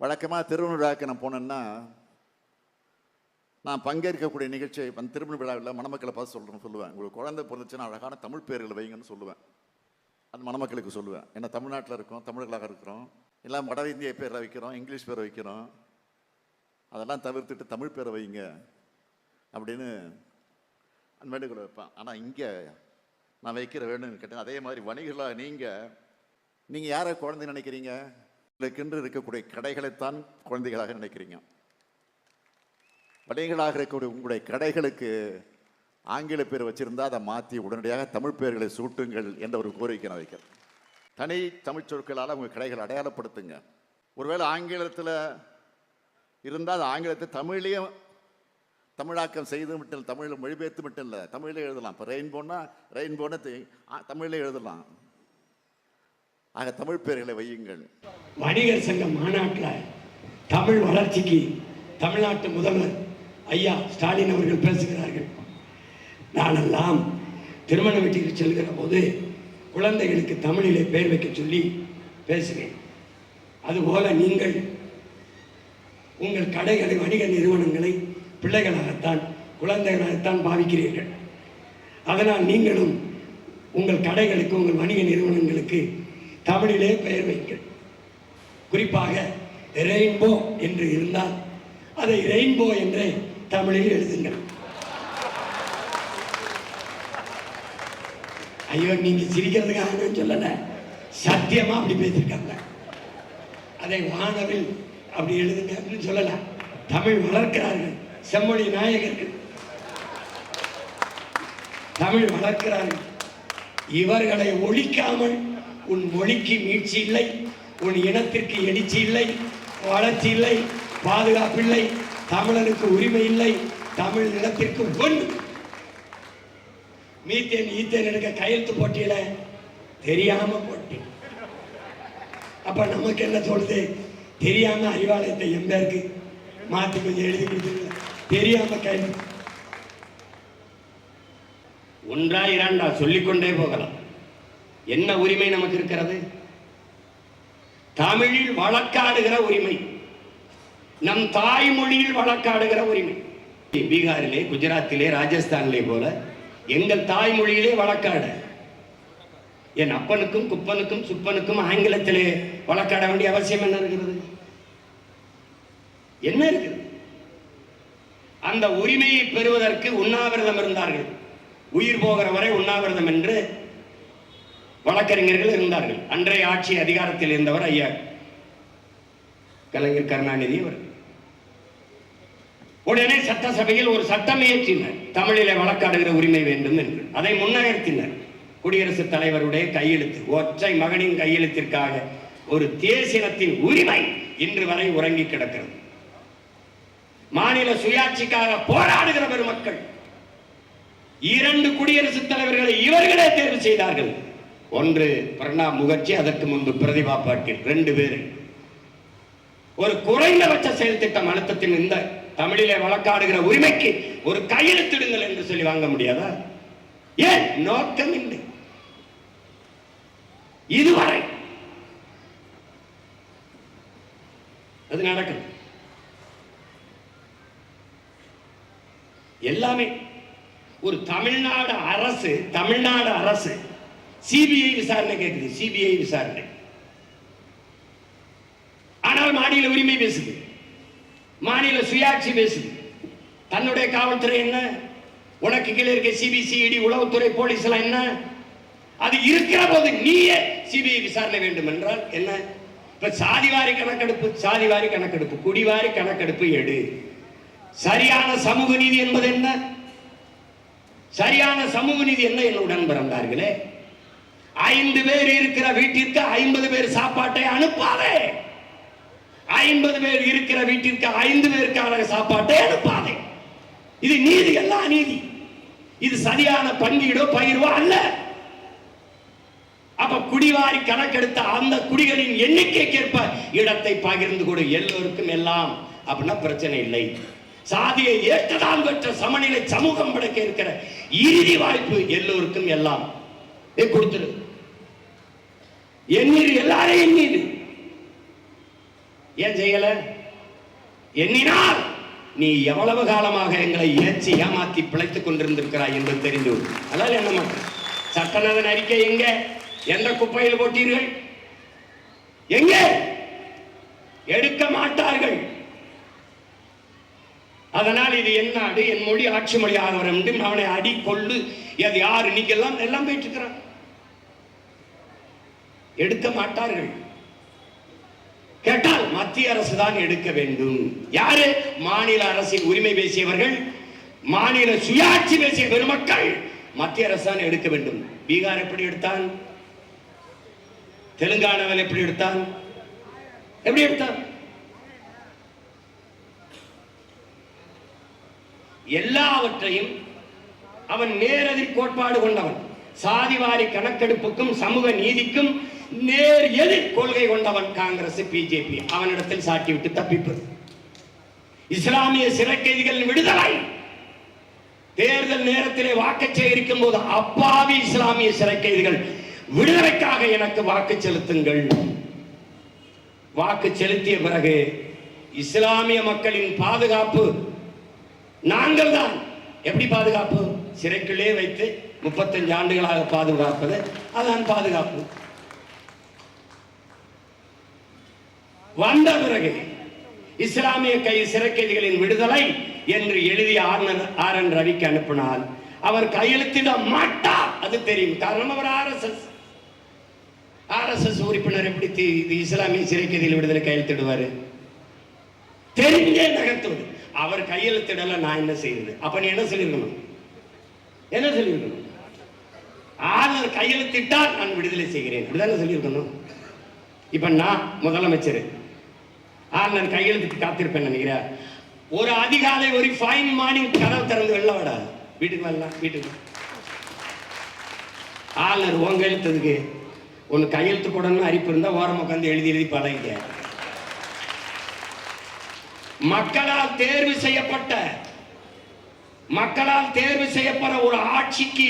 வழக்கமாக திருமண விழாவுக்கு நான் போனேன்னா நான் பங்கேற்கக்கூடிய நிகழ்ச்சி அந்த திருமண விழாவில் மணமக்களை பார்த்து சொல்கிறேன் சொல்லுவேன். உங்களுக்கு குழந்தை பிறந்துச்சுன்னா அழகான தமிழ் பேர்களை வைங்கன்னு சொல்லுவேன். அது மணமக்களுக்கு சொல்லுவேன். ஏன்னா தமிழ்நாட்டில் இருக்கோம் தமிழர்களாக இருக்கிறோம். எல்லாம் வட இந்திய பேரை வைக்கிறோம் இங்கிலீஷ் பேரை வைக்கிறோம். அதெல்லாம் தவிர்த்துட்டு தமிழ் பேரை வைங்க அப்படின்னு அந்த வேண்டுகோளை வைப்பேன். ஆனால் இங்கே நான் வைக்கிற வேண்டுன்னு கேட்டேன். அதே மாதிரி வணிகர்களாக நீங்கள் நீங்கள் யாரை குழந்தை நினைக்கிறீங்க? இன்றைக்கென்று இருக்கக்கூடிய கடைகளைத்தான் குழந்தைகளாக நினைக்கிறீங்க. வணிகளாக இருக்கக்கூடிய உங்களுடைய கடைகளுக்கு ஆங்கில பேர் வச்சிருந்தா அதை மாற்றி உடனடியாக தமிழ் பெயர்களை சூட்டுங்கள் என்ற ஒரு கோரிக்கை நான் வைக்கிறேன். தனி தமிழ் சொற்களால் உங்கள் கடைகளை அடையாளப்படுத்துங்க. ஒருவேளை ஆங்கிலத்தில் இருந்தால் அது ஆங்கிலத்தை தமிழ்லேயும் தமிழாக்கம் செய்து மட்டும் தமிழில் மொழிபெயர்த்து மட்டும் இல்லை தமிழில் எழுதலாம். இப்போ ரெயின்போன்னா ரெயின்போன்னு தமிழில் எழுதலாம். ஆக தமிழ் பெயர்களை வையுங்கள். வணிகர் சங்க மாநாட்டில் தமிழ் வளர்ச்சிக்கு தமிழ்நாட்டு முதல்வர் ஐயா ஸ்டாலின் அவர்கள் பேசுகிறார்கள். நானெல்லாம் திருமண வீட்டிற்கு செல்கிற போது குழந்தைகளுக்கு தமிழிலே பெயர் வைக்க சொல்லி பேசுவேன் அதுபோல நீங்கள் உங்கள் கடைகளை வணிக நிறுவனங்களை பிள்ளைகளாகத்தான் குழந்தைகளாகத்தான் பாவிக்கிறீர்கள். அதனால் நீங்களும் உங்கள் கடைகளுக்கு உங்கள் வணிக நிறுவனங்களுக்கு தமிழிலே பெயர் வைங்கள். குறிப்பாக ரெயின்போ என்று இருந்தால் அதை ரெயின்போ என்றே தமிழில் எழுதுங்கள். ஐயோ நீங்க சிரிக்கிறதுக்காக சொல்லல. சத்தியமா அப்படி பேசியிருக்காங்க. அதை வானவில் அப்படி எழுதுங்க அப்படின்னு சொல்லல. தமிழ் வளர்க்கிறார்கள். செம்மொழி நாயகர்கள். தமிழ் வளர்க்கிறார்கள். இவர்களை ஒழிக்காமல் உன் மொழிக்கு மீட்சி இல்லை உன் இனத்திற்கு எழுச்சி இல்லை வளர்ச்சி இல்லை பாதுகாப்பில்லை தமிழனுக்கு உரிமை இல்லை தமிழ் நிலத்திற்கு பொன். மீத்தேன் ஈத்தேன் எடுக்க கையெழுத்து போட்டியில தெரியாம போட்டேன் அப்ப நமக்கு என்ன தோணுது? தெரியாம அறிவாலயத்தை எம்பேருக்கு மாத்தி கொஞ்சம் எழுதி கொடுத்துருங்க. தெரியாம கையெழுத்து ஒன்றா இரண்டா சொல்லிக்கொண்டே போகலாம். என்ன உரிமை நமக்கு இருக்கிறது? தமிழில் வழக்காடுகிற உரிமை. நம் தாய்மொழியில் வழக்காடுகிற உரிமை. பீகாரிலே குஜராத்திலே ராஜஸ்தானிலே போல எங்கள் தாய்மொழியிலே வழக்காடு. என் அப்பனுக்கும் குப்பனுக்கும் சுப்பனுக்கும் ஆங்கிலத்திலே வழக்காட வேண்டிய அவசியம் என்ன இருக்கிறது? என்ன இருக்குது? அந்த உரிமையை பெறுவதற்கு உண்ணாவிரதம் இருந்தார்கள். உயிர் போகிற வரை உண்ணாவிரதம் என்று வழக்கறிஞர்கள் இருந்தார்கள். அன்றைய ஆட்சி அதிகாரத்தில் இருந்தவர் ஐயா கலைஞர் கருணாநிதி அவர். உடனே சட்டசபையில் ஒரு சட்டம் இயற்றினர். தமிழிலே வழக்காடுகிற உரிமை வேண்டும் என்று. அதை முன்னகர்த்தினர் குடியரசுத் தலைவருடைய கையெழுத்து ஒற்றை மகனின் கையெழுத்திற்காக ஒரு தேசினத்தின் உரிமை இன்று வரை உறங்கி கிடக்கிறது. மாநில சுயாட்சிக்காக போராடுகிற பெருமக்கள். இரண்டு குடியரசுத் தலைவர்களை இவர்களே தேர்வு செய்தார்கள். ஒன்று பிரணாப் முகர்ஜி அதற்கு முன்பு பிரதிபா பாட்டீல் ரெண்டு பேர். ஒரு குறைந்தபட்ச செயல் திட்டம் அழுத்தத்தின் இந்த தமிழிலே வழக்காடுகிற உரிமைக்கு ஒரு கையெழுத்திடுங்கள் என்று சொல்லி வாங்க முடியாதா? ஏன்? நோக்கம் இல்லை இதுவரை அது நடக்கும் எல்லாமே ஒரு தமிழ்நாடு அரசு தமிழ்நாடு அரசு சிபிஐ விசாரணை கேட்குது சிபிஐ விசாரணை. ஆனால் மாநில உரிமை பேசுது. மாநில சுயாட்சி பேசுது. தன்னுடைய காவல்துறை என்ன? உனக்கு கீழே இருக்க சிபிசிஐடி உளவுத்துறை போலீஸ் எல்லாம் என்ன? அது இருக்கிற போது நீயே சிபிஐ விசாரணை வேண்டும் என்றால் என்ன? இப்ப சாதிவாரி கணக்கெடுப்பு சாதிவாரி கணக்கெடுப்பு குடிவாரி கணக்கெடுப்பு எடு. சரியான சமூக நீதி என்பது என்ன? சரியான சமூக நீதி என்ன? என்னுடன் பிறந்தார்களே. ஐந்து பேர் இருக்கிற வீட்டிற்கு ஐம்பது பேர் சாப்பாட்டை அனுப்பாதே. ஐம்பது பேர் இருக்கிற வீட்டிற்கு ஐந்து பேருக்கான சாப்பாட்டை அனுப்பாதே. இது நீதி அல்ல அநீதி. இது சரியான பங்கீடோ பகிர்வோ அல்ல. அப்ப குடிவாரி கணக்கெடுத்த அந்த குடிகளின் எண்ணிக்கைக்கேற்ப இடத்தை பகிர்ந்து கொடு எல்லோருக்கும் எல்லாம். அப்படின்னா பிரச்சனை இல்லை. சாதியை ஏற்றதால் பெற்ற சமநிலை சமூகம் படைக்க இருக்கிற இறுதி வாய்ப்பு எல்லோருக்கும் எல்லாம். கொடுத்துரு எண்ணீர் எல்லாரையும் எண்ணீர் ஏன் செய்யல? எண்ணினால் நீ எவ்வளவு காலமாக எங்களை ஏற்றி ஏமாத்தி பிழைத்துக் கொண்டிருந்திருக்கிறாய் என்று தெரிந்து அதனால் என்ன மாட்டேன் சட்டநதன் அறிக்கை எங்க? எந்த குப்பையில் போட்டீர்கள். எங்கே? எடுக்க மாட்டார்கள். அதனால் இது என் நாடு என் மொழி ஆட்சி மொழி ஆகிறோம் அவனை அடி கொள்ளு அது யாரு? இன்னைக்கு எல்லாம் எல்லாம் போயிட்டு இருக்கிறான். எடுக்க மாட்டார்கள். கேட்டால் மத்திய அரசு தான் எடுக்க வேண்டும். யாரு? மாநில அரசின் உரிமை பேசியவர்கள் மாநில சுயாட்சி பேசிய பெருமக்கள். மத்திய அரசு தான் எடுக்க வேண்டும். பீகார் எப்படி எடுத்தான்? தெலுங்கானாவில் எப்படி எடுத்தான்? எப்படி எடுத்தான்? எல்லாவற்றையும் அவன் நேரெதிர் கோட்பாடு கொண்டவன். சாதிவாரி கணக்கெடுப்புக்கும் சமூக நீதிக்கும் நேர் எதிர் கொள்கை கொண்டவன் காங்கிரஸ் பிஜேபி. அவனிடத்தில் சாட்டிவிட்டு தப்பிப்பது இஸ்லாமிய சிறை கைதிகள் விடுதலை. தேர்தல் நேரத்திலே வாக்கு சேகரிக்கும் போது அப்பாவி இஸ்லாமிய சிறை கைதிகள் விடுதலைக்காக எனக்கு வாக்கு செலுத்துங்கள். வாக்கு செலுத்திய பிறகு இஸ்லாமிய மக்களின் பாதுகாப்பு நாங்கள் தான் எப்படி பாதுகாப்பு? சிறைக்குள்ளே வைத்து முப்பத்தஞ்சு ஆண்டுகளாக பாதுகாப்பது அதான் பாதுகாப்பு. வந்த பிறகு இஸ்லாமிய கை சிறக்கைதிகளின் விடுதலை என்று எழுதிய ஆர் ஆர் என் ரவிக்கு அனுப்பினால் அவர் கையெழுத்திட மாட்டார். அது தெரியும். காரணம் அவர் ஆர்எஸ்எஸ். ஆர்எஸ்எஸ் உறுப்பினர் எப்படி இஸ்லாமிய சிறைக்கைதிகள் விடுதலை கையெழுத்திடுவாரு? தெரிஞ்சே நகர்த்துவது. அவர் கையெழுத்திடல நான் என்ன செய்யுது அப்ப நீ என்ன சொல்லிருக்கணும் என்ன சொல்லியிருக்கணும்? ஆளுநர் கையெழுத்திட்டால் நான் விடுதலை செய்கிறேன். அப்படிதானே சொல்லியிருக்கணும்? இப்ப நான் முதலமைச்சர். நான் கையெழுத்துக்கு காத்திருப்பேன் நினைக்கிறேன். ஒரு அதிகாலை ஒரு ஃபைன் மார்னிங் கதவு திறந்து வெளில விடாது வீட்டுக்கு வரலாம் வீட்டுக்கு ஆளுநர் உன் கையெழுத்ததுக்கு ஒன்று கையெழுத்து போடணும்னு அரிப்பு இருந்தால் ஓரம் உட்காந்து எழுதி எழுதி பழகிக்க. மக்களால் தேர்வு செய்யப்பட்ட மக்களால் தேர்வு செய்யப்பட ஒரு ஆட்சிக்கு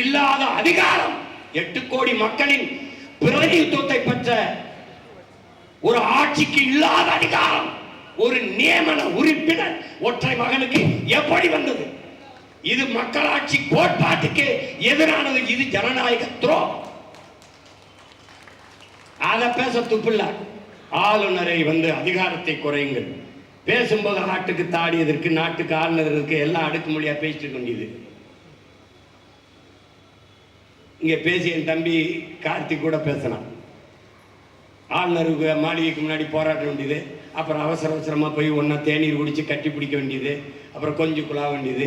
இல்லாத அதிகாரம். எட்டு கோடி மக்களின் பிரதிநிதித்துவத்தை பெற்ற ஒரு ஆட்சிக்கு இல்லாத அதிகாரம் ஒரு நியமன உறுப்பினர் ஒற்றை மகனுக்கு எப்படி வந்தது? இது மக்களாட்சி கோட்பாட்டுக்கு எதிரானது இது ஜனநாயக துரோகம் அதை பேச துப்பில்ல. ஆளுநரை வந்து அதிகாரத்தை குறையுங்கள். பேசும்போது நாட்டுக்கு தாடியதற்கு நாட்டுக்கு ஆளுநருக்கு எல்லாம் அடுக்குமொழியா பேசிட்டு இருக்க வேண்டியது. இங்க பேசி என் தம்பி கார்த்திக் கூட பேசினான் ஆளுநருக்கு மாளிகைக்கு முன்னாடி போராட்ட வேண்டியது. அப்புறம் அவசர அவசரமாக போய் ஒன்றா தேநீர் குடித்து கட்டி பிடிக்க வேண்டியது. அப்புறம் கொஞ்சம் குழா வேண்டியது.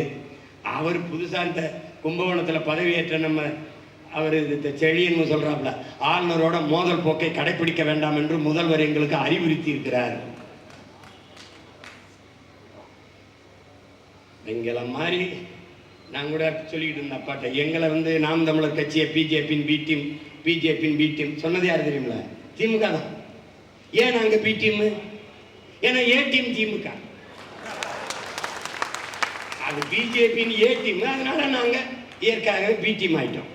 அவர் புதுசாக இந்த கும்பகோணத்தில் பதவியேற்ற நம்ம அவர் இந்த செழியன்னு சொல்கிறாப்புல ஆளுநரோட மோதல் போக்கை கடைபிடிக்க வேண்டாம் என்று முதல்வர் எங்களுக்கு அறிவுறுத்தி இருக்கிறார். எங்களை மாதிரி நான் கூட சொல்லிக்கிட்டு இருந்தேன் அப்பாட்ட எங்களை வந்து நாம் தமிழர் கட்சியை பிஜேபியின் பி டீம் பிஜேபியின் பி டீம் சொன்னது யார் தெரியுங்களா திமுக தான். ஏன் நாங்க பி டீம் ஏன்னா ஏ டீம் திமுக. அது பிஜேபின்னு ஏ டீம் அதனால நாங்க இயற்கையாகவே பி டீம் ஆயிட்டோம்.